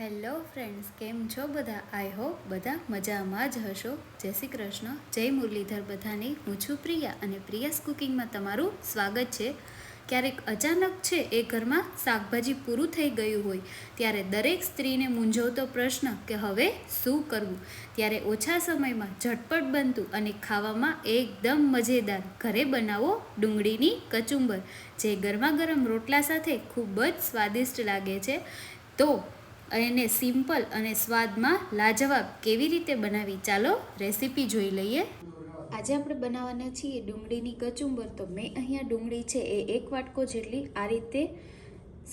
Hello friends, કેમ છો બધા? આઈ હોપ બધા મજામાં જ હશો. જય શ્રી કૃષ્ણ. જય મુરલીધર બધાની. હું છું પ્રિયા અને પ્રિયાસ કુકિંગમાં તમારું સ્વાગત છે. ક્યારેક અચાનક છે, એ ઘરમાં શાકભાજી પૂરું થઈ ગયું હોય, ત્યારે દરેક સ્ત્રીને મૂંઝવતો પ્રશ્ન કે હવે શું કરવું? ત્યારે ઓછા સમયમાં ઝટપટ બનતું અને ખાવામાં એકદમ મજેદાર ઘરે બનાવો ડુંગળીની કચુંબર, જે ગરમા ગરમ રોટલા સાથે ખૂબ જ સ્વાદિષ્ટ લાગે છે. તો એને સિમ્પલ અને સ્વાદમાં લાજવાબ કેવી રીતે બનાવી ચાલો રેસીપી જોઈ લઈએ. આજે આપણે બનાવવાના છીએ ડુંગળીની કચુંબર. તો મેં અહીંયા ડુંગળી છે એ એક વાટકો જેટલી આ રીતે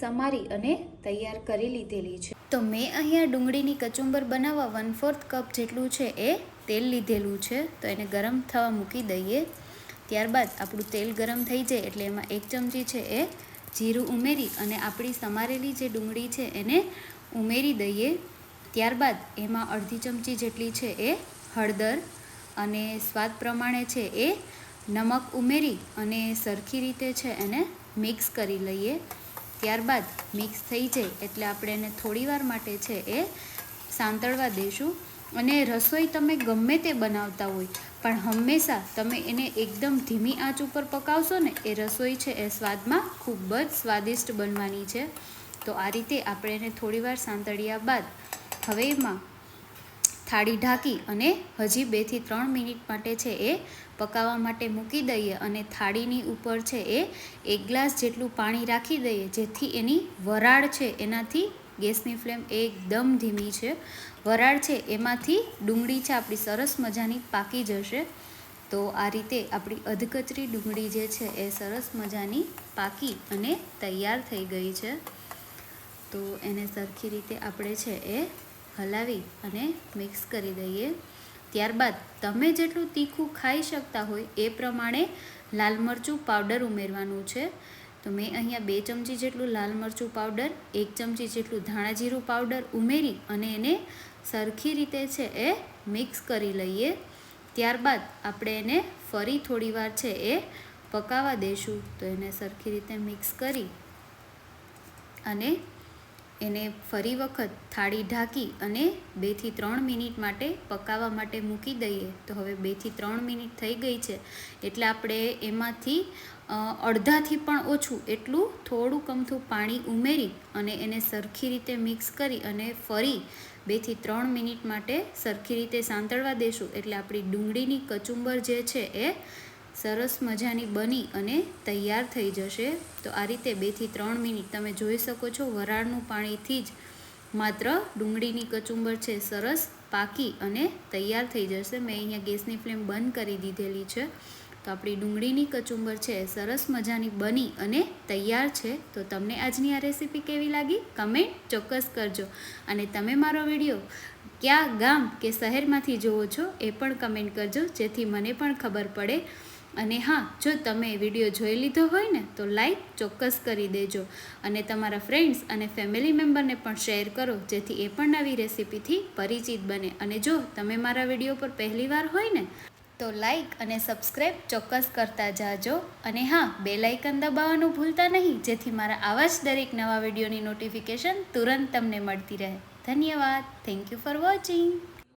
સમારી અને તૈયાર કરી લીધેલી છે. તો મેં અહીંયા ડુંગળીની કચુંબર બનાવવા વન ફોર્થ કપ જેટલું છે એ તેલ લીધેલું છે. તો એને ગરમ થવા મૂકી દઈએ. ત્યારબાદ આપણું તેલ ગરમ થઈ જાય એટલે એમાં એક ચમચી છે એ જીરું ઉમેરી અને આપણી સમારેલી જે ડુંગળી છે એને ઉમેરી દઈએ. ત્યારબાદ એમાં અડધી ચમચી જેટલી છે એ હળદર અને સ્વાદ પ્રમાણે છે એ નમક ઉમેરી અને સરખી રીતે છે એને મિક્સ કરી લઈએ. ત્યારબાદ મિક્સ થઈ જાય એટલે આપણે એને થોડીવાર માટે છે એ સાંતળવા દઈશું અને રસોઈ તમે ગમે તે બનાવતા હોય, પણ હંમેશા તમે એને એકદમ ધીમી આંચ ઉપર પકાવશો ને, એ રસોઈ છે એ સ્વાદમાં ખૂબ જ સ્વાદિષ્ટ બનવાની છે. તો આ રીતે આપણે એને થોડીવાર સાંતળ્યા બાદ, હવે એમાં થાળી ઢાંકી અને હજી બેથી ત્રણ મિનિટ માટે છે એ પકાવવા માટે મૂકી દઈએ અને થાળીની ઉપર છે એ એક ગ્લાસ જેટલું પાણી રાખી દઈએ, જેથી એની વરાળ છે એનાથી ગેસની ફ્લેમ એકદમ ધીમી છે. વરાળ છે એમાંથી ડુંગળી છે, આપણી સરસ મજાની પાકી જશે. તો આ રીતે આપણી અધકચરી ડુંગળી જે છે એ સરસ મજાની પાકી અને તૈયાર થઈ ગઈ છે. તો એને સરખી રીતે આપણે છે એ હલાવી અને મિક્સ કરી દઈએ. ત્યારબાદ તમે જેટલું તીખું ખાઈ શકતા હોય એ પ્રમાણે લાલ મરચું પાવડર ઉમેરવાનું છે. તો મેં અહીંયા બે ચમચી જેટલું લાલ મરચું પાવડર, એક ચમચી જેટલું ધાણા જીરું પાવડર ઉમેરી અને એને સરખી રીતે છે એ મિક્સ કરી લઈએ. ત્યારબાદ આપણે એને ફરી થોડીવાર છે એ પકાવા દઈશું તો એને સરખી રીતે મિક્સ કરી અને એને ફરી વખત થાળી ઢાંકી અને બેથી ત્રણ મિનિટ માટે પકાવવા માટે મૂકી દઈએ. તો હવે બેથી ત્રણ મિનિટ થઈ ગઈ છે. એટલે આપણે એમાંથી અડધાથી પણ ઓછું એટલું થોડું કમથું પાણી ઉમેરી અને એને સરખી રીતે મિક્સ કરી અને ફરી બેથી ત્રણ મિનિટ માટે સરખી રીતે સાંતળવા દઈશું એટલે આપણી ડુંગળીની કચુંબર જે છે એ સરસ મજાની બની અને તૈયાર થઈ જશે. તો આ રીતે બેથી ત્રણ મિનિટ તમે જોઈ શકો છો, વરાળનું પાણીથી જ માત્ર ડુંગળીની કચુંબર છે સરસ પાકી અને તૈયાર થઈ જશે. મેં અહીંયા ગેસની ફ્લેમ બંધ કરી દીધેલી છે. તો આપણી ડુંગળીની કચુંબર છે, સરસ મજાની બની અને તૈયાર છે. તો તમને આજની આ રેસીપી કેવી લાગી? કમેન્ટ ચોક્કસ કરજો. અને તમે મારો વીડિયો ક્યાં ગામ કે શહેરમાંથી જુઓ છો એ પણ કમેન્ટ કરજો, જેથી મને પણ ખબર પડે. અને હા, જો તમે વીડિયો જોઈ લીધો હોય ને, તો લાઈક ચોક્કસ કરી દેજો. અને તમારા ફ્રેન્ડ્સ અને ફેમિલી મેમ્બરને પણ શેર કરો, જેથી એ પણ નવી રેસીપીથી પરિચિત બને. અને જો તમે મારા વીડિયો પર પહેલીવાર હોય ને, તો લાઈક અને સબસ્ક્રાઈબ ચોક્કસ કરતા જાજો. અને હા બે લાઇકન દબાવવાનું ભૂલતા નહીં, જેથી મારા આવા જ દરેક નવા વિડીયોની નોટિફિકેશન તુરંત તમને મળતી રહે. ધન્યવાદ. Thank you for watching